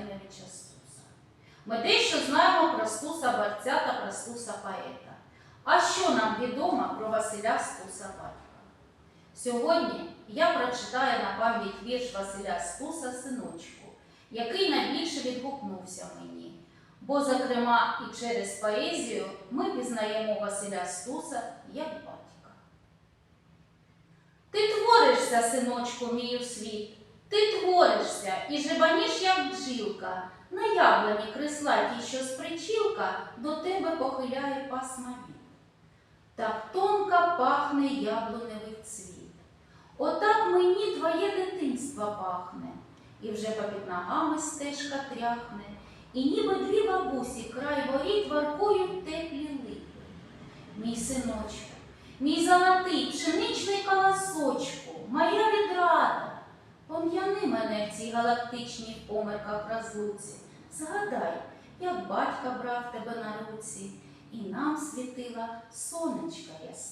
Івановича Стуса. Ми дещо знаємо про Стуса Барця та про Стуса поета. А що нам відомо про Василя Стуса батька? Сьогодні я прочитаю на пам'ять вірш Василя Стуса синочку, який найбільше відгукнувся мені. Бо, зокрема, і через поезію ми пізнаємо Василя Стуса як батька. Ти творишся, синочку, мій у світ, ти творишся і жебаніш, як бджілка, на яблуні крислатій, що з причілка до тебе похиляє пасма віт. Так тонко пахне яблуневий цвіт. Отак мені твоє дитинство пахне, і вже попід ногами стежка тряхне, і ніби дві бабусі край воріт воркують теплі липи. Мій синочку, мій золотий мене в цій галактичній померках розлуці. Згадай, як батька брав тебе на руці, і нам світила сонечка ясне.